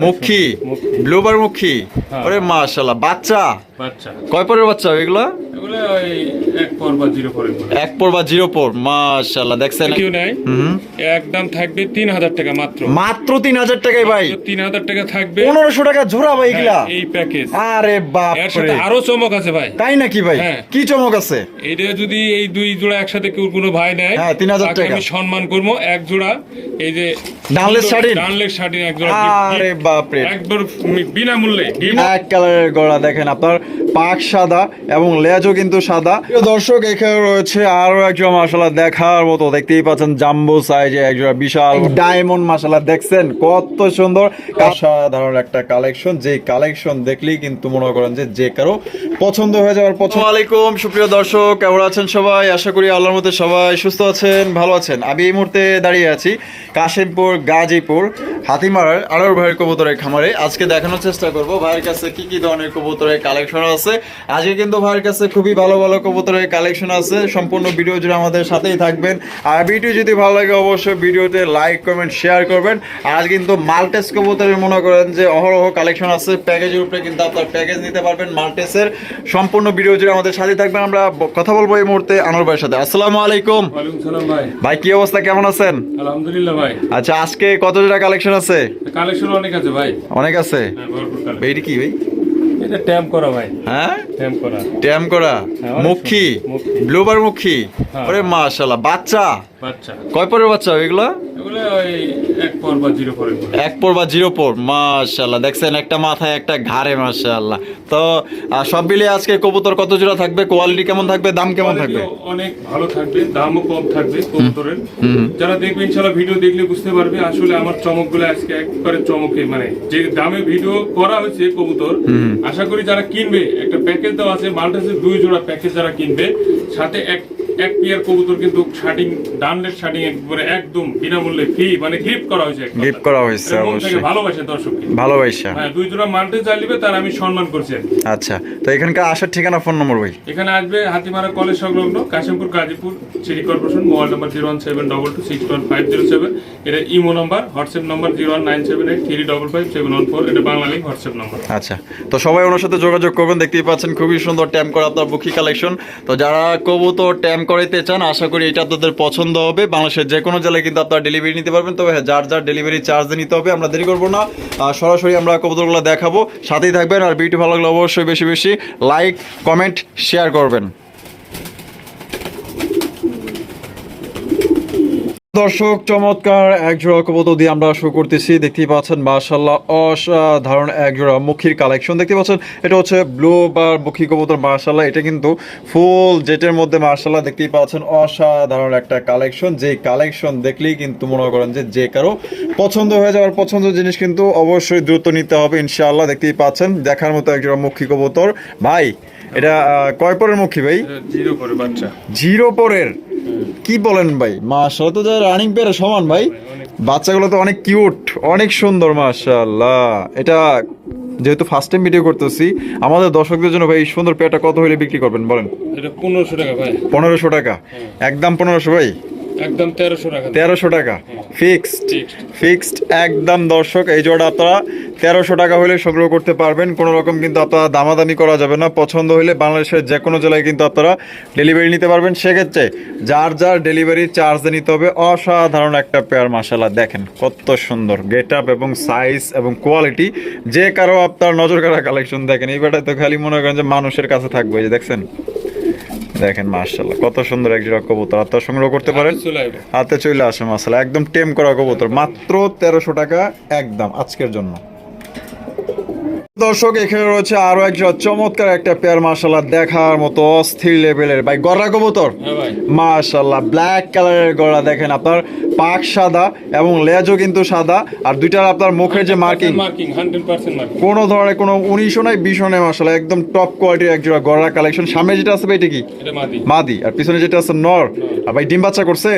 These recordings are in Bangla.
মুখী। ব্লুবার মুখী। হ্যাঁ। ওরে মাশাল্লাহ বাচ্চা? বাচ্চা। কয় পরের বাচ্চা এগুলো? এক পর বা জিরো পর মাশাল্লাহ দেখছেন? কেউ নাই? একদম থাকবে তিন হাজার টাকা মাত্র। মাত্র তিন হাজার টাকাই ভাই। তিন হাজার টাকা থাকবে। পনেরোশো টাকা জোড়া ভাই এগুলা। হ্যাঁ, এই প্যাকেজ আরে বাপ এর সাথে আরও চমক আছে ভাই। তাই নাকি ভাই? হ্যাঁ। কি চমক আছে? এটা যদি এই দুই জোড়া একসাথে কেউ কোনো ভাই নেয় হ্যাঁ, 3000 টাকা। আমি সম্মান করব। এক জোড়া এই যে ডানলেস শাড়ি? ডানলেস শাড়ি এক জোড়া আরে। বাপরে। একবার বিনামূল্যে gift। এক কালারের গলা দেখেন আপনার পাক সাদা এবং লেজও কিন্তু সাদা। দর্শক এখানে রয়েছে আরও একজন মাসালা দেখার মতো। দেখতেই পাচ্ছেন জাম্বো সাইজে একজন বিশাল ডায়মন্ড মাসালা দেখছেন? কত সুন্দর। সাধারণ একটা কালেকশন যে কালেকশন দেখলেই কিন্তু মনে করেন যে যে কারও পছন্দ হয়ে যাওয়ার পছন্দ। আলাইকুম সুপ্রিয় দর্শক কেমন আছেন সবাই? আশা করি আল্লাহর মধ্যে সবাই সুস্থ আছেন ভালো আছেন। আমি এই মুহূর্তে দাঁড়িয়ে আছি কাশিমপুর গাজীপুর হাতিমারার আলোর ভাইয়ের কবুতরের খামারে। আজকে দেখানোর চেষ্টা করব ভাইয়ের কাছে কি কি ধরনের কবুতরের কালেকশন আছে। আজকে কিন্তু ভাইয়ের কাছে খুবই ভালো ভালো কবুতরের কালেকশন আছে। সম্পূর্ণ ভিডিও জুড়ে আমাদের সাথেই থাকবেন। আর ভিডিও যদি ভালো লাগে অবশ্যই ভিডিওতে লাইক কমেন্ট শেয়ার করবেন। আর কিন্তু মাল্টেস কবুতরের মনে করেন যে অহরহ কালেকশন আছে। প্যাকেজের উপরে কিন্তু আপনার প্যাকেজ নিতে পারবেন মাল্টেসের সম্পূর্ণ ভিডিও জুড়ে আমাদের সাথেই থাকবেন। আমরা কথা বলব এই মুহূর্তে আনোর ভাইয়ের সাথে। আসসালামু আলাইকুম। ভাই। ভাই কি অবস্থা? কেমন আছেন? আলহামদুলিল্লাহ ভাই। আচ্ছা আজকে কত কালেকশন আছে? কালেকশন অনেক আছে। ভাই? অনেক আছে। এইটা কি ভাই? এটা ট্যাম করা ভাই। হ্যাঁ? ট্যাম করা। ট্যাম করা? হ্যাঁ, মুখী। ব্লুবার মুখী? হ্যাঁ। ওরে মাশাল্লাহ বাচ্চা? বাচ্চা। কয় পরের বাচ্চা এগুলো? এগুলো ওই এক এক পর বা জিরো পর মাশাল্লাহ দেখছেন একটা মাথায় একটা ঘাড়ে মাশাল্লাহ তো সব মিলিয়ে আজকে কবুতর কত জোড়া থাকবে? কোয়ালিটি কেমন থাকবে? দাম কেমন থাকবে? অনেক ভালো থাকবে দামও কম থাকবে কবুতরের। যারা দেখবে ইনশাআল্লাহ ভিডিও দেখলে বুঝতে পারবে আসলে আমার চমকগুলো আজকে একবারে চমকে মানে যে দামে ভিডিও করা হয়েছে কবুতর আশা করি যারা কিনবে একটা প্যাকেজ দেওয়া আছে মাল্টাসের দুই জোড়া প্যাকেজ যারা কিনবে সাথে এক এক পেয়ার কবুতর কিন্তু শার্টিং ডানলেট শার্টিং একবারে একদম বিনামূল্যে ফ্রি মানে গিফট করা হয়েছে গিফট করা হয়েছে অবশ্যই। ভালোবাসে দর্শককে। ভালোবাসা। হ্যাঁ দুই জোড়া মাল্টে চালিবে তার আমি সম্মান করছি আচ্ছা তো এখানকার আসার ঠিকানা ফোন নম্বর ভাই? এখানে আসবে হাতিমারা কলেজ সংলগ্ন Kashimpur Gazipur city corporation mobile number zero one seven double two six one five zero seven এটা imo number WhatsApp number zero one nine seven eight three double five seven one four এটা বাংলা লিঙ্ক হোয়াটসঅ্যাপ নাম্বার। আচ্ছা তো সবাই ওনার সাথে যোগাযোগ করবেন দেখতেই পাচ্ছেন খুবই সুন্দর ট্যাম্প করা আপনার বুকি কালেকশন তো যারা কবুতর ট্যাম করাইতে চান, আশা করি এটা আপনাদের পছন্দ হবে। বাংলাদেশের যে কোনো জেলায় কিন্তু আপনারা ডেলিভারি নিতে পারবেন। তবে হ্যাঁ যার যার ডেলিভারি চার্জ নিতে হবে, আমরা দেরি করব না। সরাসরি আমরা কবুতরগুলো দেখাবো। সাথেই থাকবেন, আর ভিডিও ভালো লাগলে অবশ্যই বেশি বেশি লাইক কমেন্ট শেয়ার করবেন। দর্শক চমৎকার এক জোড়া কবুতর দিয়ে আমরা শুরু করতেছি। দেখতেই পাচ্ছেন মার্শাল্লাহ অসাধারণ এক জোড়া মুখীর কালেকশন। দেখতে পাচ্ছেন এটা হচ্ছে ব্লু বা মুখী কবুতর মার্শাল্লাহ এটা কিন্তু ফুল জেটের মধ্যে মার্শাল্লাহ দেখতেই পাচ্ছেন অসাধারণ একটা কালেকশন। যে কালেকশন দেখলেই কিন্তু মনে করেন যে যে কারও পছন্দ হয়ে যাওয়ার পছন্দ জিনিস কিন্তু অবশ্যই দ্রুত নিতে হবে ইনশাআল্লাহ দেখতেই পাচ্ছেন দেখার মতো এক জোড়া মুখী কবুতর। ভাই এটা কয় পরের মুখী ভাই? জিরো পরের বাচ্চা। জিরো পরের? কি বলেন ভাই? মাশাআল্লাহ তো যা রানিং পেয়ারে সমান ভাই বাচ্চাগুলো তো অনেক কিউট অনেক সুন্দর মাশাআল্লাহ। এটা যেহেতু ফার্স্ট টাইম ভিডিও করতেছি আমাদের দর্শকদের জন্য ভাই সুন্দর পেয়ারটা কত হলে বিক্রি করবেন বলেন? এটা পনেরোশো টাকা ভাই। পনেরোশো টাকা। একদম পনেরোশো ভাই? একদম তেরোশো টাকা। তেরোশো টাকা। ফিক্সড ফিক্সড একদম দর্শক এই জোড়া আপনারা তেরোশো টাকা হলে সংগ্রহ করতে পারবেন। কোনো রকম কিন্তু আপনারা দামাদামি করা যাবে না। পছন্দ হলে বাংলাদেশের যে কোনো জেলায় কিন্তু আপনারা ডেলিভারি নিতে পারবেন। সেক্ষেত্রে যার যার ডেলিভারি চার্জ নিতে হবে অসাধারণ একটা পেয়ার মাসালা দেখেন কত সুন্দর গেট আপ এবং সাইজ এবং কোয়ালিটি যে কারও আপনার নজর কাড়া কালেকশন দেখেন। এই বেটায় তো খালি মনে করেন যে মানুষের কাছে থাকবে যে দেখছেন? দেখেন মার্শাল্লাহ কত সুন্দর এক জোড়া কবুতর। আপনারা সংগ্রহ করতে পারেন? হাতে চলে আসে মশলা একদম টেম করা কবুতর মাত্র তেরোশো টাকা একদম আজকের জন্য। দর্শক এখানে রয়েছে আরও একজন চমৎকার একটা পেয়ার মার্শাল্লাহ দেখার মতো অস্থির লেভেলের। ভাই গররা কবুতর? হ্যাঁ মার্শাল্লাহ ব্ল্যাক কালারের গলা দেখেন আপনার। পাক সাদা এবং লেজও কিন্তু সাদা। আর দুইটার আপনার মুখের যে মার্কিং কোনো ধরনের কোনো উনিশও নাই বিশও নাই মার্শাল্লাহ একদম টপ কোয়ালিটির এক জোড়া গররা কালেকশন সামনে যেটা আছে ভাই এটা কি? মাদি। আর পিছনে যেটা আছে নর। আর ভাই ডিম বাচ্চা করছে?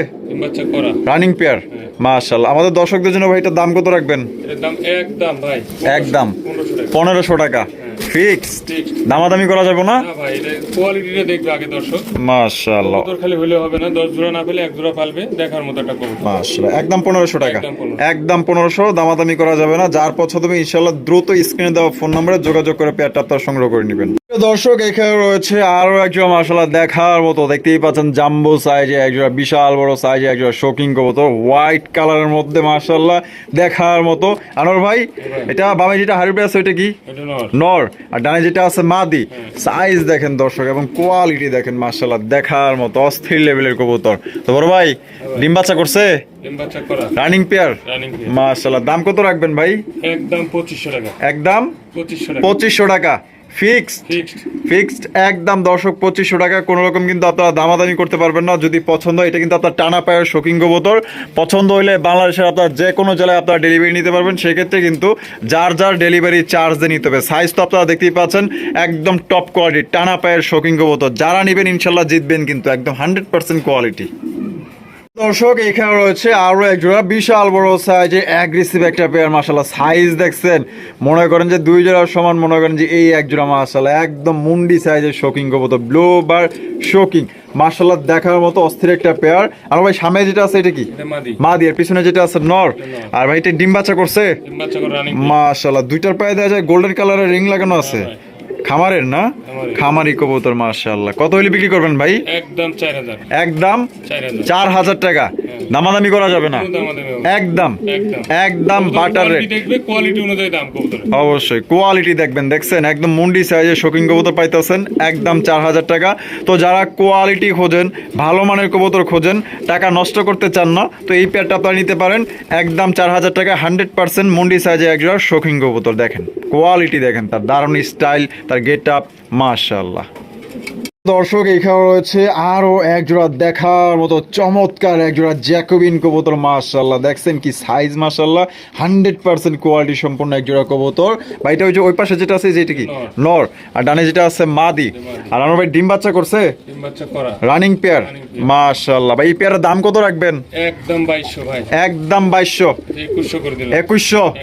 রানিং পেয়ার মাশাল্লাহ আমাদের দর্শকদের জন্য ভাই এটার দাম কত রাখবেন? একদম ভাই। একদম। পনেরোশো টাকা। পনেরোশো টাকা। ফিক্স দামাদামি করা যাবে না? না ভাই এটা কোয়ালিটিটা দেখবে আগে দর্শক। মাশাআল্লাহ। কবুতর খালি হলে হবে না দশ জোড়া না পেলে এক জোড়া পালবে দেখার মতো একটা কবুতর। মাশাআল্লাহ। একদম পনেরোশো টাকা। একদম 1500 পনেরোশো দামাদামি করা যাবে না। যার পছন্দ তুমি ইনশাল্লাহ দ্রুত স্ক্রিনে দেওয়া ফোন নাম্বারে যোগাযোগ করে পেয়ারটা আপনার সংগ্রহ করে নেবেন। দর্শক এখানে রয়েছে আরও একজন মাসাল্লাহ দেখার মতো। দেখতেই পাচ্ছেন জাম্বো সাইজে একজোড়া বিশাল বড় সাইজে একজোড়া শোকিং কবুতর হোয়াইট কালারের মধ্যে মাসাল্লাহ দেখার মতো। আনোর ভাই এটা বামে যেটা হারিবে আছে ওইটা কি? নর। আর ডানে যেটা আছে মাদি। সাইজ দেখেন দর্শক এবং কোয়ালিটি দেখেন মার্শাল্লাহ দেখার মতো অস্থির লেভেলের কবুতর। তো বড় ভাই ডিম বাচ্চা করছে? রানিং পেয়ার দাম কত রাখবেন ভাই? একদম পঁচিশশো টাকা। একদম পঁচিশশো টাকা। ফিক্সড। ফিক্সড। একদম দর্শক পঁচিশশো টাকা। কোনো রকম কিন্তু আপনারা দামাদামি করতে পারবেন না। যদি পছন্দ হয়, এটা কিন্তু আপনার টানা পায়ের শোকিং কবুতর। পছন্দ হলে বাংলাদেশের আপনার যে কোনো জেলায় আপনারা ডেলিভারি নিতে পারবেন। সেক্ষেত্রে কিন্তু যার যার ডেলিভারি চার্জ দিয়ে নিতে হবে। সাইজ তো আপনারা দেখতেই পাচ্ছেন একদম টপ কোয়ালিটি টানা পায়ের শোকিং কবুতর। যারা নেবেন ইনশাল্লাহ জিতবেন কিন্তু। একদম হান্ড্রেড পার্সেন্ট কোয়ালিটি দর্শক এখানে রয়েছে আরও এক জোড়া বিশাল বড় সাইজে অ্যাগ্রেসিভ একটা পেয়ার মাসাল্লাহ সাইজ দেখছেন। মনে করেন যে দুই জোড়ার সমান মনে করেন যে এই এক জোড়া মাসাল্লাহ একদম মুন্ডি সাইজের শোকিং কবুতর ব্লো বার শোকিং মাসাল্লাহ দেখার মতো অস্থির একটা পেয়ার আর ভাই সামনে যেটা আছে এটা কি? মাদি। মা দিয়ে পিছনে যেটা আছে নর। আর ভাই এটা ডিম বাচ্চা করছে? মাশাল্লাহ দুইটার পায়ে দেওয়া যায় গোল্ডেন কালারের রিং লাগানো আছে। খামারের না। খামারি কবুতর মাশাল্লাহ কত হলে বিক্রি করবেন ভাই? একদম চার হাজার। একদম চার হাজার। চার হাজার টাকা। দামাদামি করা যাবে না। একদম একদম বাটার রেট। দেখবে কোয়ালিটি অনুযায়ী দাম কবুতর অবশ্যই। কোয়ালিটি দেখবেন দেখছেন? একদম মুন্ডি সাইজের শোকিং কবুতর পাইতেছেন। একদম চার হাজার টাকা। তো যারা কোয়ালিটি খোঁজেন ভালো মানের কবুতর খোঁজেন টাকা নষ্ট করতে চান না তো এই পেয়ারটা আপনারা নিতে পারেন। একদম চার হাজার টাকা হান্ড্রেড পার্সেন্ট মুন্ডি সাইজে একজোড়া শোকিং কবুতর দেখেন। কোয়ালিটি দেখেন তার দারুণ স্টাইল তার গেট আপ মাশাল্লাহ দর্শক এখানে রয়েছে আরও এক জোড়া দেখার মতো চমৎকার এক জোড়া জ্যাকোবিন কবুতর মাশাল্লাহ দেখছেন কি সাইজ মাশাল্লাহ হান্ড্রেড পার্সেন্ট কোয়ালিটি সম্পন্ন এক জোড়া কবুতর। বা এটা ওই যে ওই পাশে যেটা আছে যেটা কি? নর। আর ডানে যেটা আছে মাদি। আর আমার ভাই ডিম বাচ্চা করছে? Running pair pair। ভাই এই পেয়ারের দাম কত রাখবেন? একদম বাইশশো ভাই। একদম বাইশশো। একুশশো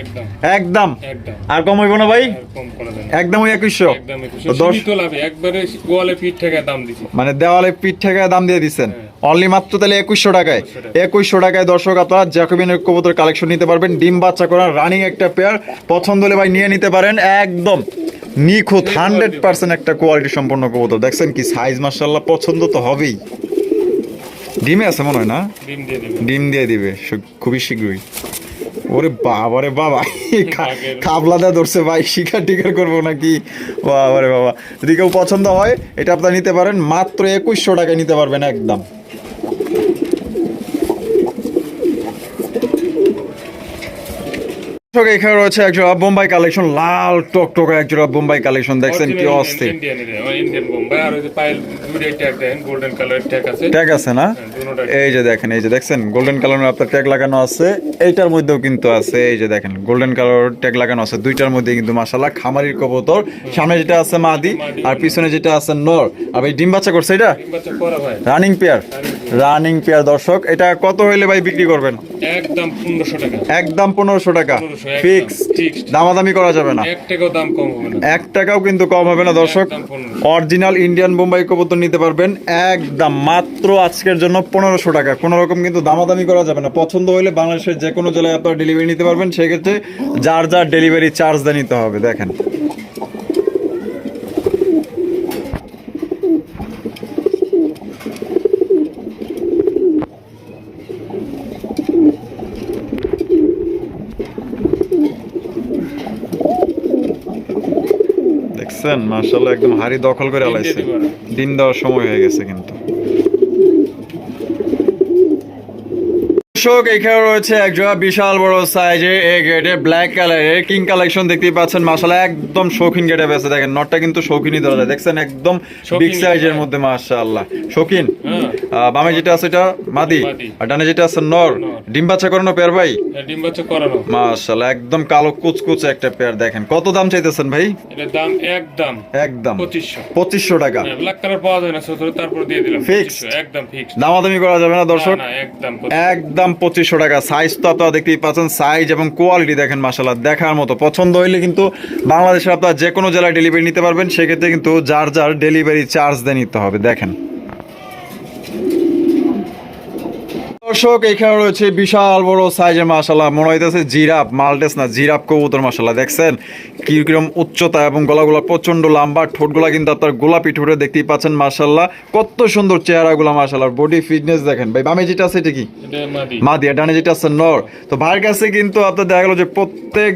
একদম। আর কম হইব না ভাই? একদম ওই একুশশো। দশ একবারে ফিট থেকে দাম দিছি। মানে দেওয়ালে পিঠ থেকে দাম দিয়ে দিচ্ছেন অনলি মাত্র তাহলে একুশশো টাকায়। একুশশো টাকায় দর্শক আপনারা জ্যাকোবিনের কবুতর কালেকশন নিতে পারবেন। ডিম বাচ্চা করা রানিং একটা পেয়ার পছন্দ হলে ভাই নিয়ে নিতে পারেন। একদম নিখুঁত হান্ড্রেড পার্সেন্ট একটা কোয়ালিটি সম্পন্ন কবুতর। দেখছেন কি সাইজ মার্শাল্লাহ পছন্দ তো হবেই। ডিমে আছে মনে হয় না? ডিম দিয়ে দিবে। খুবই শীঘ্রই। ওরে বাবা রে বাবা। আগের- খাবলা দেওয়া ধরছে ভাই শিকার টিকার করব নাকি? বাবা রে বাবা। যদি কেউ পছন্দ হয় এটা আপনারা নিতে পারেন মাত্র একুশশো টাকায় নিতে পারবেন একদম। দর্শক, এখানে রয়েছে একজোড়া বোম্বাই কালেকশন লাল টকটকে একজোড়া বোম্বাই কালেকশন দেখছেন কি অস্থির। ট্যাগ কালার আছে। না? হ্যাঁ, এই যে দেখেন এই যে দেখছেন গোল্ডেন কালারের আপনার ট্যাগ লাগানো আছে এইটার মধ্যেও কিন্তু আছে এই যে দেখেন গোল্ডেন কালার ট্যাগ লাগানো আছে দুইটার মধ্যে কিন্তু মাশাআল্লাহ খামারির কবুতর। সামনে যেটা আছে মাদি আর পিছনে যেটা আছে নর। আর এই ডিম বাচ্চা করছে এটা? ভাই। রানিং পেয়ার রানিং পেয়ার দর্শক এটা কত হইলে ভাই বিক্রি করবেন? একদম পনেরোশো টাকা। একদম পনেরোশো টাকা। 1500 একদম, ফিক্স দামাদামি করা যাবে না। এক টাকাও দাম কম হবে না। এক টাকাও কিন্তু কম হবে না দর্শক। অরিজিনাল ইন্ডিয়ান বোম্বাই কবুতর নিতে পারবেন একদম মাত্র আজকের জন্য পনেরোশো টাকা। কোনো রকম কিন্তু দামাদামি করা যাবে না। পছন্দ হলে বাংলাদেশের যে কোনো জেলায় আপনারা ডেলিভারি নিতে পারবেন। সেক্ষেত্রে যার যার ডেলিভারি চার্জ দিয়ে নিতে হবে দেখেন। দেখছেন মার্শাল্লাহ একদম হাড়ি দখল করে আলাইছে। দিন দেওয়ার সময় হয়ে গেছে কিন্তু। দর্শক এখানে রয়েছে একজোড়া বিশাল বড় সাইজের এ গেটে ব্ল্যাক কালারের কিং কালেকশন দেখতে পাচ্ছেন। একদম শৌখিন গেটে বেছে দেখেন নটটা কিন্তু শৌখিনই ধরা যায়। দেখছেন একদম বিগ সাইজের। মধ্যে মাশাআল্লাহ। শৌখিন? হ্যাঁ। বামে যেটা আছে এটা মাদি। আর ডানে যেটা আছে নর। ডিম বাচ্চা করানো পেয়ার ভাই? হ্যাঁ, ডিম বাচ্চা করানো। মাশাআল্লাহ একদম কালো কুচকুচ একটা পেয়ার দেখেন। কত দাম চাইতেছেন ভাই? এটার দাম একদম একদম। পঁচিশশো। পঁচিশশো টাকা। ব্ল্যাক কালার পাওয়া যায় না সতেরো তারপর দিয়ে দিলাম। 2500, একদম ফিক্সড দামাদামি করা যাবে না দর্শক? না একদম একদম একদম পঁচিশশো টাকা। সাইজ তো আপনারা দেখতেই পাচ্ছেন সাইজ এবং কোয়ালিটি দেখেন মাসাল্লাহ দেখার মতো। পছন্দ হইলে কিন্তু বাংলাদেশের আপনারা যে কোনো জেলায় ডেলিভারি নিতে পারবেন সেক্ষেত্রে কিন্তু যার যার ডেলিভারি চার্জ দিয়ে নিতে হবে দেখেন। দর্শক এখানে রয়েছে বিশাল বড় সাইজের মাসাল্লাহ মনে হইতেছে জিরাপ মালটেস না জিরাপ কবুতর মাসাল্লাহ দেখছেন কীরকম উচ্চতা এবং গলাগুলা প্রচণ্ড লম্বা। ঠোঁটগুলা কিন্তু আপনার গোলাপি ঠোঁটে দেখতেই পাচ্ছেন মাসাল্লাহ কত সুন্দর চেহারাগুলো মাসাল্লাহ বডি ফিটনেস দেখেন। ভাই বামে যেটা আছে এটা কি? এটা মা দিয়া ডানে যেটা আছে নর। তো ভাইয়ের কাছে কিন্তু আপনার দেখা গেলো যে প্রত্যেক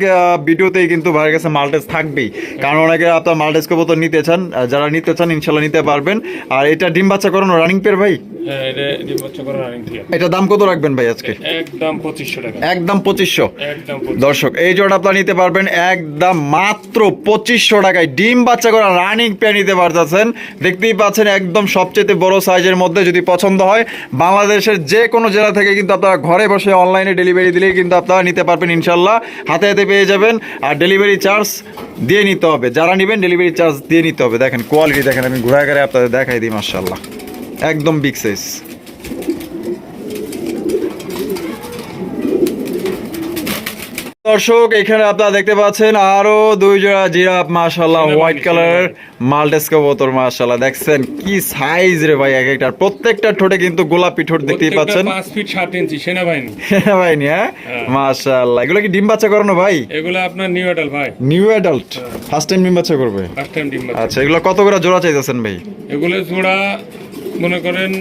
ভিডিওতেই কিন্তু ভাইয়ের কাছে মাল্টেস থাকবেই। কারণ অনেকে আপনার মাল্টেস কবুতর নিতে চান যারা নিতে চান ইনশাল্লাহ নিতে পারবেন। আর এটা ডিম বাচ্চা করানো রানিং পেয়ার ভাই? হ্যাঁ এটা দাম কত রাখবেন ভাই আজকে? একদম পঁচিশশো টাকা। একদম পঁচিশশো। দর্শক এই জোড়া আপনারা নিতে পারবেন একদম মাত্র পঁচিশশো টাকায়। ডিম বাচ্চা করা রানিং পেয়ে নিতে পারতেছেন। দেখতেই পাচ্ছেন একদম সবচেয়ে বড় সাইজের মধ্যে যদি পছন্দ হয় বাংলাদেশের যে কোনো জেলা থেকে কিন্তু আপনারা ঘরে বসে অনলাইনে ডেলিভারি দিলেই কিন্তু আপনারা নিতে পারবেন ইনশাল্লাহ হাতে হাতে পেয়ে যাবেন আর ডেলিভারি চার্জ দিয়ে নিতে হবে। যারা নেবেন ডেলিভারি চার্জ দিয়ে নিতে হবে। দেখেন কোয়ালিটি দেখেন আমি ঘুরে ঘুরে আপনাদের দেখাই দিই মার্শাল্লাহ একদম বিগ সাইজ দর্শক এখানে আপনারা দেখতে পাচ্ছেন আরও দুই জোড়া জিরাফ মাশাল্লাহ হোয়াইট কালার মালটেস কবুতর মাশাল্লাহ দেখছেন কি সাইজ রে ভাই এক একটার প্রত্যেকটা ঠোঁটে কিন্তু গোলাপি ঠোঁট দেখতেই পাচ্ছেন। পাঁচ ফিট সাত ইঞ্চি সেনাবাহিনী। ভাই নি হ্যাঁ? হ্যাঁ। মাশাল্লাহ এগুলো কি ডিম বাচ্চা করানো ভাই? এগুলো আপনার নিউ এডাল ভাই। নিউ অ্যাডাল্ট ফার্স্ট টাইম ডিম বাচ্চা করবে? ফার্স্ট টাইম ডিম বাচ্চা। আচ্ছা এগুলো কত করে জোড়া চাইতেছেন ভাই? এগুলো জোড়া মনে করেন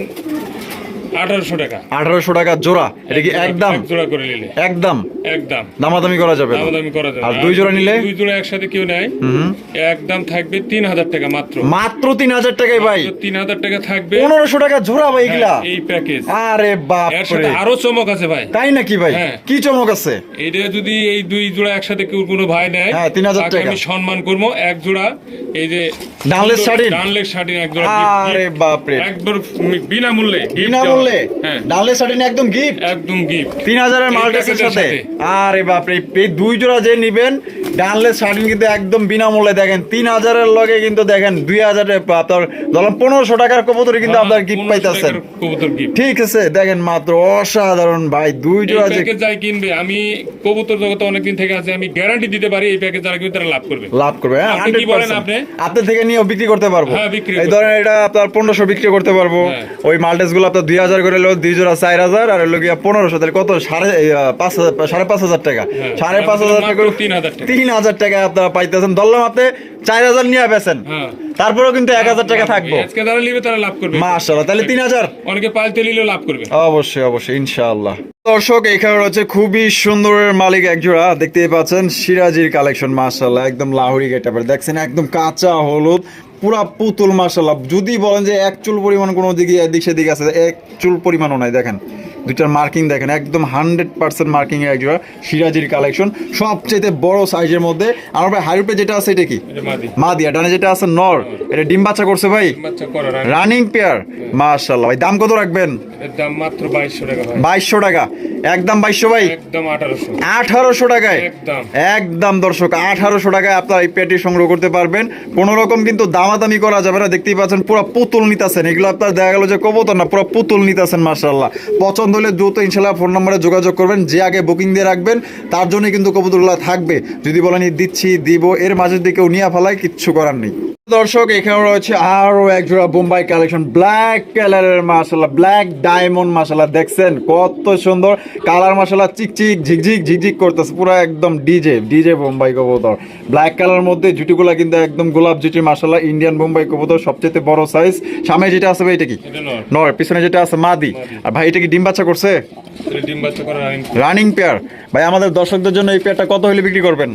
আঠারোশো টাকা। আঠারোশো টাকা জোড়া এটা কি একদম? জোড়া করে নিলে। একদম? একদম। দামাদামি করা যাবে দামাদামি করা যাবে। আর দুই জোড়া নিলে? দুই জোড়া একসাথে কেউ নেয়? একদম থাকবে তিন হাজার টাকা মাত্র। মাত্র তিন হাজার টাকায় ভাই। তিন হাজার টাকা থাকবে। পনেরোশো টাকা জোড়া ভাই এগুলা। হ্যাঁ, এই প্যাকেজ আরে বাপ এর সাথে আরও চমক আছে ভাই। তাই নাকি ভাই? হ্যাঁ। কি চমক আছে? এটা যদি এই দুই জোড়া একসাথে কেউ কোনো ভাই নেয় হ্যাঁ, 3000 তাকে টাকা। আমি সম্মান করব। এক জোড়া এই যে ডানলেস শাড়ির? ডানলেস শাড়ির এক জোড়া আরে gift। বাপরে। একবার বিনামূল্যে বিনামূল্যে দেওয়া। হ্যাঁ। একদম গিফট একদম গিফট তিন হাজারের মাল্টেসের সাথে। আরে বাপরে এই দুই জোড়া যে নিবেন ডানলেস শার্টিন কিন্তু একদম বিনামূল্যে দেখেন। তিন হাজারের লগে কিন্তু দেখেন দুই হাজারের আপনার পনেরোশো টাকার কবুতরে কিন্তু হ্যাঁ, আপনার গিফট পাইতেছেন। ঠিক আছে দেখেন মাত্র অসাধারণ ভাই দুই জোড়া যে যাই কিনবে আমি কবুতর জগতে অনেকদিন থেকে আছে আমি গ্যারান্টি দিতে পারি এই প্যাকেজ যারা কিনবে তারা লাভ করবে। লাভ করবে হ্যাঁ আপনি কি হান্ড্রেড বলেন আপনি? আপনার থেকে নিয়েও বিক্রি করতে পারব। এই ধরেন এটা আপনার পনেরোশো বিক্রি করতে পারব। ওই মাল্টেসগুলো আপনার দুই হাজার করে হলো দুই জোড়া চার হাজার আর হলো গিয়া পনেরোশো তাহলে কত? সাড়ে পাঁচ হাজার সাড়ে পাঁচ হাজার টাকা। হ্যাঁ, সাড়ে পাঁচ হাজার টাকা মাত্র 3000 টাকা। তিন হাজার টাকা আপনারা পাইতেছেন। ধরলাম আপনি চার হাজার নিয়ে বেছেন হ্যাঁ। তারপরেও কিন্তু এক হাজার টাকা থাকব। আজকে যারা নিবে তারা লাভ করবে। মাসাল্লাহ তাহলে তিন হাজার। অনেকে পালতে নিলেও লাভ করবে। অবশ্যই অবশ্যই ইনশাআল্লাহ। দর্শক, এখানে রয়েছে খুবই সুন্দরের মালিক একজোড়া, দেখতেই পাচ্ছেন, সিরাজির কালেকশন মার্শাল্লাহ একদম লাহুরি গেটাপের দেখছেন, একদম কাঁচা, হলুদ, পুরা পুতুল মার্শাল্লাহ যদি বলেন যে এক চুল পরিমাণ কোনো দিকে এদিক সেদিক আছে, এক চুল পরিমাণও নাই, দেখেন। দুইটার মার্কিং দেখেন একদম হান্ড্রেড পার্সেন্ট মার্কিং এর একজোড়া সিরাজির কালেকশন সবচেয়ে বড় সাইজের মধ্যে। আমার ভাই হাইরুপে যেটা আছে এটা কি? এটা মা দিয়া ডানে যেটা আছে নর। এটা ডিম বাচ্চা করছে ভাই? রানিং পেয়ার মাশাল্লাহ ভাই দাম কত রাখবেন? দাম মাত্র বাইশশো টাকা বাইশশো টাকা। একদম বাইশশো ভাই? একদম আঠারোশো। আঠারোশো টাকায়? একদম। দর্শক আঠারোশো টাকায় আপনার এই পেটি সংগ্রহ করতে পারবেন। কোনো রকম কিন্তু দামাদামি করা যাবে না। দেখতেই পাচ্ছেন পুরো পুতুল নিতেছেন। এগুলো আপনার দেখা গেল যে কবুতর না পুরো পুতুল নিতেছেন মার্শাল্লাহ পছন্দ হলে দ্রুত ইনশাল্লাহ ফোন নম্বরে যোগাযোগ করবেন, যে আগে বুকিং দিয়ে রাখবেন, তার জন্যই কিন্তু কবুতরগুলো থাকবে। যদি বলেন দিচ্ছি, দিব, এর মাঝের দিকেও নিয়ে ফেলায়, কিচ্ছু করার নেই। দর্শক এখানে রয়েছে আরও এক জোড়া বোম্বাই কালেকশন। ব্ল্যাক কালারের মাসাল্লাহ ব্ল্যাক ডায়মন্ড মাসাল্লাহ দেখছেন কত সুন্দর। কালার মাসাল্লাহ চিকচিক ঝিকঝিক ঝিকঝিক করতেছে। পুরো একদম ডিজে ডিজে বোম্বাই কবুতর। ব্ল্যাক কালার মধ্যে জুটিগুলা কিন্তু একদম গোলাপ জুটি মাসাল্লাহ ইন্ডিয়ান বোম্বাই কবুতর সবচেয়ে বড় সাইজ সামনে যেটা আছে ভাই এটা কি? নর। পিছনে যেটা আছে মাদি। আর ভাই এটা কি ডিম বাচ্চা করছে? রানিং রানিং পেয়ার ভাই আমাদের দর্শকদের জন্য এই পেয়ারটা কত হলে বিক্রি করবেন?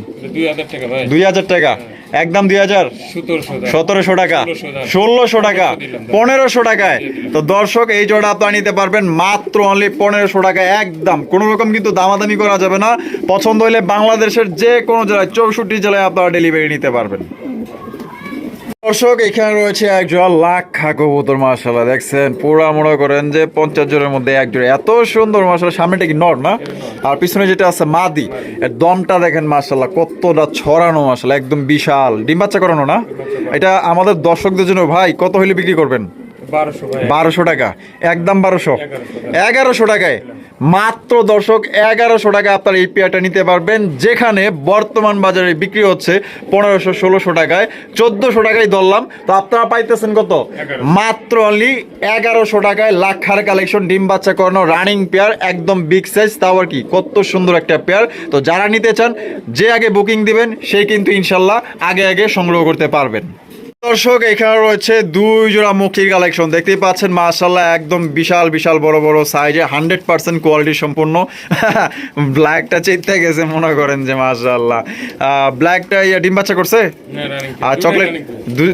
দুই হাজার টাকা একদম দুই হাজার? সতেরোশো টাকা। সতেরোশো টাকা। 1600 টাকা। ষোলোশো টাকা। পনেরোশো টাকায়। তো দর্শক এই জোড়া আপনারা নিতে পারবেন মাত্র অনলি পনেরোশো টাকা একদম কোনো রকম কিন্তু দামাদামি করা যাবে না। পছন্দ হলে বাংলাদেশের যে কোনো জেলায় চৌষট্টি জেলায় আপনারা ডেলিভারি নিতে পারবেন। দর্শক, এখানে রয়েছে এক জোড়া লাখ খা কবুতর মাসাল্লাহ দেখছেন পুরা মনে করেন যে পঞ্চাশ জনের মধ্যে এক জোড়া। এত সুন্দর মাসাল্লাহ সামনেটা কি নর না? আর পিছনে যেটা আছে, মাদি। এর দমটা দেখেন মাসাল্লাহ কতটা ছড়ানো মাসাল্লাহ একদম বিশাল। ডিম বাচ্চা করানো না? এটা আমাদের দর্শকদের জন্য, ভাই, কত হইলে বিক্রি করবেন? বারোশো টাকা। একদম বারোশো। এগারোশো। টাকায়। মাত্র দর্শক এগারোশো টাকা আপনার এই পেয়ারটা নিতে পারবেন যেখানে বর্তমান বাজারে বিক্রি হচ্ছে পনেরোশো ষোলোশো টাকায়। চোদ্দোশো টাকায় ধরলাম। তো আপনারা পাইতেছেন কত? মাত্র অনলি এগারোশো টাকায় লাখার কালেকশন ডিম বাচ্চা করানো রানিং পেয়ার একদম বিগ সাইজ তাও আর কি কত সুন্দর একটা পেয়ার তো যারা নিতে চান যে আগে বুকিং দিবেন সেই কিন্তু ইনশাল্লাহ আগে আগে সংগ্রহ করতে পারবেন। দর্শক এখানে রয়েছে দুই জোড়া মুখির কালেকশন দেখতেই পাচ্ছেন মাশাল্লাহ একদম বিশাল বিশাল বড় বড় সাইজে হান্ড্রেড পার্সেন্ট কোয়ালিটি সম্পূর্ণ। ব্ল্যাকটা চেতে গেছে মনে করেন যে মাশাল্লাহ ব্ল্যাকটা ইয়া ডিম বাচ্চা করছে? আর চকলেট।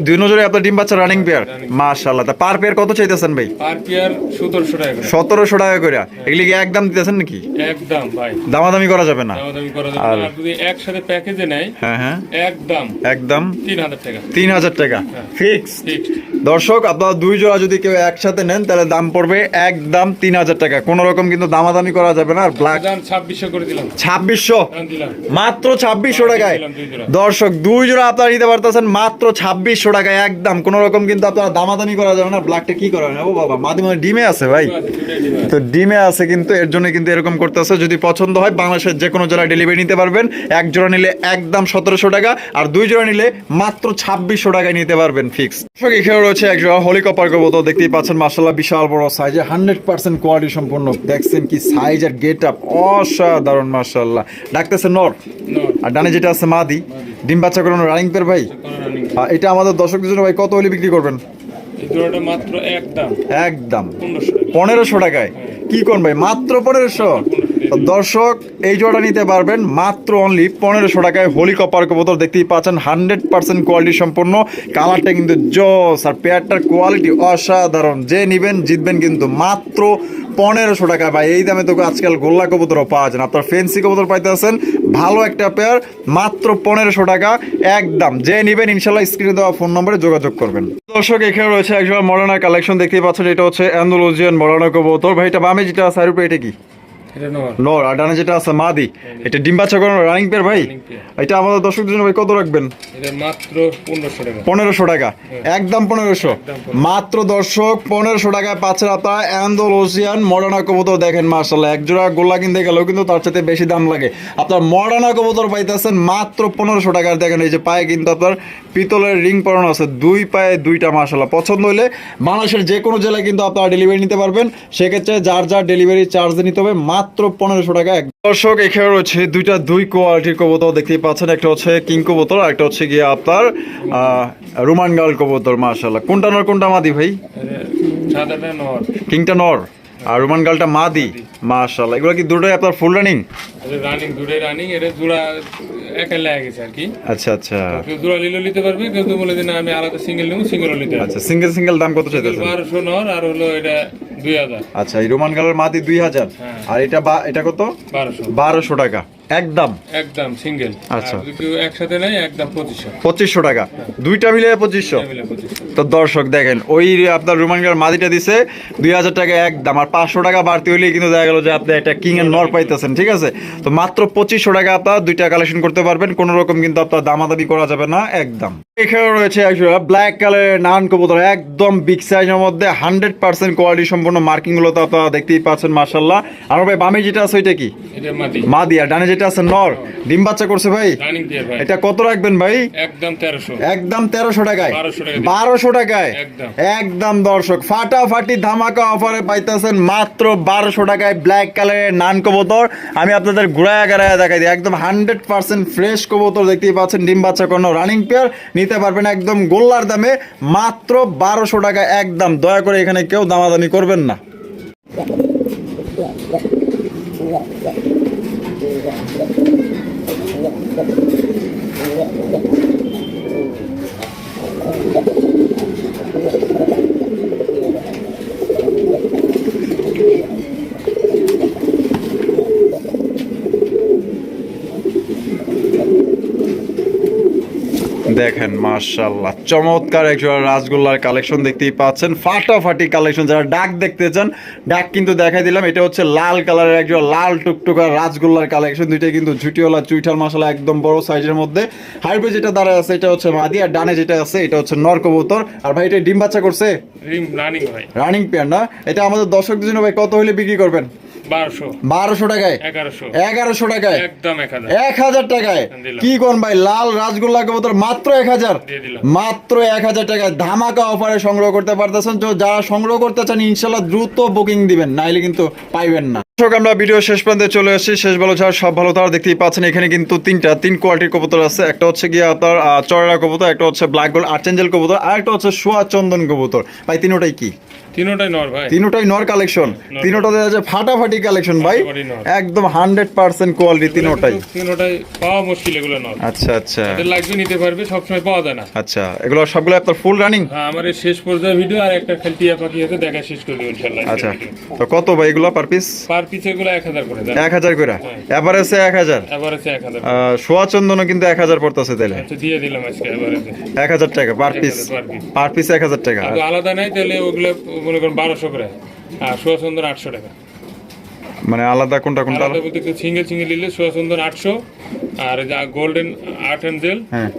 দুই নজরে আপনার ডিম বাচ্চা রানিং পেয়ার মাশাল্লাহ তা পার পেয়ার কত চাইতেছেন ভাই? পার পেয়ার সতেরোশো টাকা করে। সতেরোশো টাকা করে। এগুলি কি একদম দিতেছেন নাকি? একদম ভাই। দামাদামি করা যাবে না। আর যদি একসাথে প্যাকেজে নেয় হ্যাঁ হ্যাঁ। একদম একদম। তিন হাজার টাকা। তিন হাজার টাকা। ফিক্স দর্শক আপনারা দুই জোড়া যদি কেউ একসাথে নেন তাহলে দাম পড়বে একদম তিন হাজার টাকা। কোনো রকম কিন্তু দামাদামি করা যাবে না আর ব্ল্যাক ছাব্বিশশো করে দিলাম। ছাব্বিশশো? মাত্র ছাব্বিশশো টাকায়? জোড়া। দর্শক দুই জোড়া আপনারা নিতে পারতেছেন মাত্র ছাব্বিশশো টাকায় একদম। কোনো রকম কিন্তু আপনারা দামাদামি করা যাবে না ব্ল্যাকটা কি করা ও বাবা মাঝে মাঝে ডিমে আছে ভাই। তো ডিমে আছে কিন্তু এর জন্য কিন্তু এরকম করতেছে। যদি পছন্দ হয় বাংলাদেশের যে কোনো জেলায় ডেলিভারি নিতে পারবেন। এক জোড়া নিলে একদম সতেরোশো টাকা আর দুই জোড়া নিলে মাত্র ছাব্বিশশো টাকায় নিতে পারবেন ফিক্স এখানে রয়েছে এক জোড়া হোলি কপার বোতল দেখতেই পাচ্ছেন মার্শাল্লাহ বিশাল বড় সাইজে হান্ড্রেড পার্সেন্ট কোয়ালিটি সম্পূর্ণ দেখছেন কি সাইজ আর গেট আপ অসাধারণ মার্শাল্লাহ ডাকতেছে নর। আর ডানে যেটা আছে মাদি। ডিম বাচ্চা করানো রানিং পের ভাই? এটা আমাদের দর্শকদের জন্য ভাই কত হলে বিক্রি করবেন? মাত্র একদম একদম। পনেরোশো পনেরোশো টাকায়। কি কোন ভাই? মাত্র পনেরোশো। দর্শক, এই জোড়া নিতে পারবেন মাত্র অনলি পনেরোশো টাকায় হোলি কপার কবুতর। দেখতেই পাচ্ছেন হান্ড্রেড পার্সেন্ট কোয়ালিটি সম্পূর্ণ। কালারটা কিন্তু জস, আর পেয়ারটার কোয়ালিটি অসাধারণ। যে নিবেন, জিতবেন কিন্তু মাত্র পনেরোশো টাকা ভাই, এই দামে তোকে আজকাল গোল্লা কবুতরও পাওয়া যায় আপনার ফেন্সি কবুতর পাইতে আছেন, ভালো একটা পেয়ার মাত্র পনেরোশো টাকা, একদম। যে নিবেন, ইনশাল্লাহ স্ক্রিনে দেওয়া ফোন নম্বরে যোগাযোগ করবেন। দর্শক, এখানে রয়েছে একজন মডার্নার কালেকশন দেখতেই পাচ্ছেন, এটা হচ্ছে অ্যান্ডোলজিয়ান মরানা কবুতর। ভাই, এটা বামে যেটা আর এটা কি? নর। আর ডানে যেটা আছে মাদি এটা ডিম বাচ্চা করানো রানিং পেয়ার ভাই। এটা আমাদের দর্শকদের জন্য ভাই কত রাখবেন? মাত্র পনেরোশো টাকা। একদম পনেরোশো। মাত্র দর্শক পনেরোশো টাকায় অ্যান্ডোলোসিয়ান মডার্না কবুতর। দেখেন মার্শাল্লাহ এক জোড়া গোল্লা কিনতে গেলেও কিন্তু তার সাথে বেশি দাম লাগে। আপনার মডার্না কবুতর পাইতেছেন মাত্র পনেরোশো টাকার দেখেন এই যে পায়ে কিন্তু আপনার পিতলের রিং পরানো আছে। দুই পায়ে দুইটা মার্শাল্লাহ পছন্দ হলে বাংলাদেশের যে কোনো জেলায় কিন্তু আপনারা ডেলিভারি নিতে পারবেন। সেক্ষেত্রে যার যার ডেলিভারি চার্জ নিতে হবে মাত্র পনেরোশো টাকা এক দর্শক এখানে রয়েছে দুইটা দুই কোয়ালিটির কবুতর দেখতেই পাচ্ছেন। একটা হচ্ছে কিং কবুতর আর একটা হচ্ছে গিয়ে আপনার রোমান গার্ল কবুতর মার্শাল্লাহ কোনটা নর কোনটা মাদি ভাই? কিংটা নর আর রোমান গার্লটা মাদি মার্শাল্লাহ এগুলো কি দুটোই আপনার ফুল রানিং রানিং দুটোই রানিং এটা জোড়া একা লেগে গেছে আর কি। আচ্ছা আচ্ছা। কেউ জোড়া নিলেও নিতে পারবে কেউ তো বলে যে আমি আলাদা সিঙ্গেল নেব সিঙ্গেলও নিতে আচ্ছা সিঙ্গেল সিঙ্গেল দাম কত চাইতেছেন? বারোশো নর আর হলো এটা আচ্ছা এই রোমান গার্লের মাদি দুই হাজার। হ্যাঁ। আর এটা বা এটা কত? বারোশো টাকা। একদম। একদম সিঙ্গেল আচ্ছা। কেউ একসাথে নেয় একদম পঁচিশশো। পঁচিশশো টাকা। দুইটা মিলে পঁচিশশো। তো দর্শক দেখেন ওই আপনার রোমান মাদিটা দিছে দুই হাজার টাকা একদম। আর পাঁচশো টাকা বাড়তি হলেই কিন্তু দেখা গেল যে আপনি একটা কিং এর নর পাইতেছেন ঠিক আছে? তো মাত্র পঁচিশশো টাকা আপনার দুইটা কালেকশন করতে পারবেন। কোনো রকম কিন্তু আপনার দামাদামি করা যাবে না একদম। এখানে রয়েছে একজোড়া ব্ল্যাক কালারের নান কবুতর একদম বিগ সাইজের মধ্যে হান্ড্রেড পার্সেন্ট কোয়ালিটি সম্পূর্ণ মার্কিংগুলো তো আপনারা দেখতেই পাচ্ছেন মার্শাল্লাহ আর ভাই বামে যেটা আছে ওইটা কি? এটা মাটি মাদি আর ডানে যেটা আছে নর ডিম বাচ্চা করছে ভাই। এটা কত রাখবেন ভাই? একদম তেরোশো। একদম তেরোশো টাকায়। বারোশো টাকায়। একদম। একদম দর্শক ফাটাফাটি ধামাকা অফারে পাইতেছেন মাত্র বারোশো টাকায় ব্ল্যাক কালারের নান কবুতর। আমি আপনাদের ঘুরায় গাড়ায় দেখাই দিই। একদম হান্ড্রেড পার্সেন্ট ফ্রেশ কবুতর দেখতেই পাচ্ছেন ডিম বাচ্চা কোনো রানিং পেয়ার নিতে পারবেন একদম গোল্লার দামে মাত্র বারোশো টাকা একদম দয়া করে এখানে কেউ দামাদামি করবেন না। Thank you. দেখেন মার্শাল্লাহ চমৎকার একজোড়া রাসগোল্লার কালেকশন দেখতেই পাচ্ছেন। ফাটাফাটি কালেকশন যারা ডাক দেখতে চান ডাক কিন্তু দেখাই দিলাম। এটা হচ্ছে লাল কালারের একজোড়া লাল টুকটুকার রাসগোল্লার কালেকশন দুইটাই কিন্তু ঝুটিওয়ালা চুইঠাল মশলা একদম বড় সাইজের মধ্যে। হাইব্রিড যেটা দাঁড়ায় আছে এটা হচ্ছে মাদি আর ডানে যেটা আছে এটা হচ্ছে নর কবুতর। আর ভাই এটা ডিম বাচ্চা করছে? রিম রানিং ভাই। রানিং পেয়ার না? এটা আমাদের দর্শকদের জন্য ভাই কত হলে বিক্রি করবেন? বারোশো। বারোশো টাকায়? এগারোশো। এগারোশো টাকায়? একদম এক হাজার। টাকায়? কি কোন ভাই? লাল রাসগোল্লা কবুতর মাত্র এক হাজার? মাত্র এক হাজার টাকায় ধামাকা অফারে সংগ্রহ করতে পারতেছেন। তো যারা সংগ্রহ করতে চান ইনশাল্লাহ দ্রুত বুকিং দিবেন নাইলে কিন্তু পাইবেন না। দর্শক আমরা ভিডিও শেষ পর্যন্ত চলে আসছি শেষ ভালো ছাড়া সব ভালো তার দেখতেই পাচ্ছেন। এখানে কিন্তু তিনটা তিন কোয়ালিটির কবুতর আছে। একটা হচ্ছে গিয়ে আপনার চড়া কবুতর একটা হচ্ছে ব্ল্যাক গোল্ড আর্চেঞ্জেল কবুতর আর একটা হচ্ছে সোয়া চন্দন কবুতর। ভাই তিনোটাই কি? তিনোটাই নর ভাই। তিনোটাই নর কালেকশন তিনোটাতে আছে ফাটাফাটি কালেকশন ভাই। একদম হান্ড্রেড পার্সেন্ট কোয়ালিটি তিনোটাই। তিনোটাই পাওয়া মুশকিল এগুলো নর। আচ্ছা আচ্ছা। লাগবে নিতে পারবে পাওয়া যায় না। আচ্ছা এগুলো সবগুলো আপনার ফুল রানিং হ্যাঁ আমার শেষ পর্যায়ে ভিডিও আর একটা খালি টিয়া পাখি আছে দেখা শেষ করে দেবো ইনশাল্লাহ আচ্ছা তো কত ভাই এগুলো পার পিস পার পিছে এগুলো এক হাজার করে দেন এক হাজার করে? এভারেজে এক হাজার? এবার আছে এক হাজার সোয়া চন্দনও কিন্তু এক হাজার পড়তেছে তাহলে। আচ্ছা দিয়ে দিলাম আজকে এক হাজার টাকা পার পিস 1000। পার পিস এক হাজার টাকা। আলাদা নাই তাহলে ওগুলো মনে করেন বারোশো করে। আর সোয়া আটশো টাকা। মানে আলাদা কোনটা কোনটা আলাদা বলতে সিঙ্গেল সিঙ্গেল নিলে সোয়া আটশো আর যা গোল্ডেন আর্ট এঞ্জেল হ্যাঁ।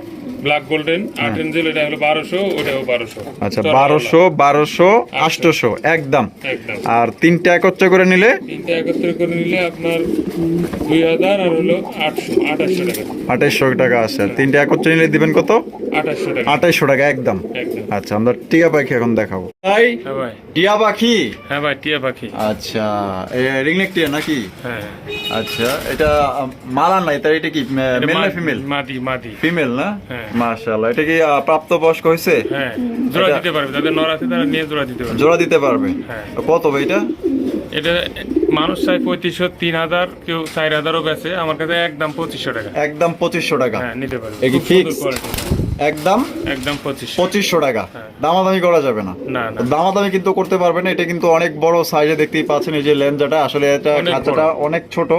ব্ল্যাক গোল্ডেন আর্ট এঞ্জেল এটা হলো বারোশো ওটাও বারোশো। আচ্ছা বারোশো বারোশো আটশোশো একদম। একদম। আর তিনটা একত্রে করে নিলে? তিনটা একত্রে করে নিলে আপনার দুই হাজার আর হলো আটশো আঠাশশো টাকা। আঠাইশশো টাকা আছে। তিনটা একত্রে নিলে দিবেন কত? আঠাশশো টাকা। আঠাইশশো টাকা একদম। একদম। আচ্ছা আমরা টিয়া পাখি এখন দেখাবো। হ্যাঁ ভাই। টিয়া পাখি? হ্যাঁ ভাই টিয়া পাখি। আচ্ছা রিংনেক টিয়া নাকি? হ্যাঁ আচ্ছা এটা মালা নাই তার এটা কি মেল না ফিমেল মাদি মাদি। ফিমেল না? হ্যাঁ। মাশাআল্লাহ। এটা কি প্রাপ্তবয়স্ক হয়েছে? হ্যাঁ জোড়া দিতে পারবে যাদের নর আছে তারা নিয়ে জোড়া দিতে পারবে। জোড়া দিতে পারবে? হ্যাঁ। কত ভাই এটা? এটা মানুষ চাই পঁয়ত্রিশশো তিন হাজার কেউ চার হাজারও বেছে আমার কাছে একদম পঁচিশশো টাকা। একদম পঁচিশশো টাকা। হ্যাঁ নিতে পারবে। কি। একদম একদম পঁচিশশো টাকা। হ্যাঁ। দামাদামি করা যাবে না। দামাদামি কিন্তু করতে পারবে না। এটা কিন্তু অনেক বড় সাইজে দেখতেই পাচ্ছেন এই যে লেন্সটা আসলে এটা খাঁচাটা অনেক ছোট।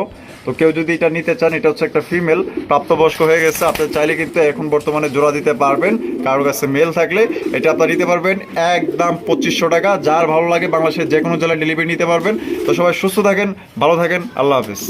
তো কেউ যদি এটা নিতে চান এটা হচ্ছে একটা ফিমেল প্রাপ্তবয়স্ক হয়ে গেছে। আপনি চাইলে কিন্তু এখন বর্তমানে জোড়া দিতে পারবেন। কারোর কাছে মেল থাকলে এটা আপনার নিতে পারবেন। একদম পঁচিশশো টাকা। যার ভালো লাগে বাংলাদেশের যে কোনো জেলায় ডেলিভারি নিতে পারবেন। তো সবাই সুস্থ থাকেন ভালো থাকেন। আল্লাহ হাফিজ।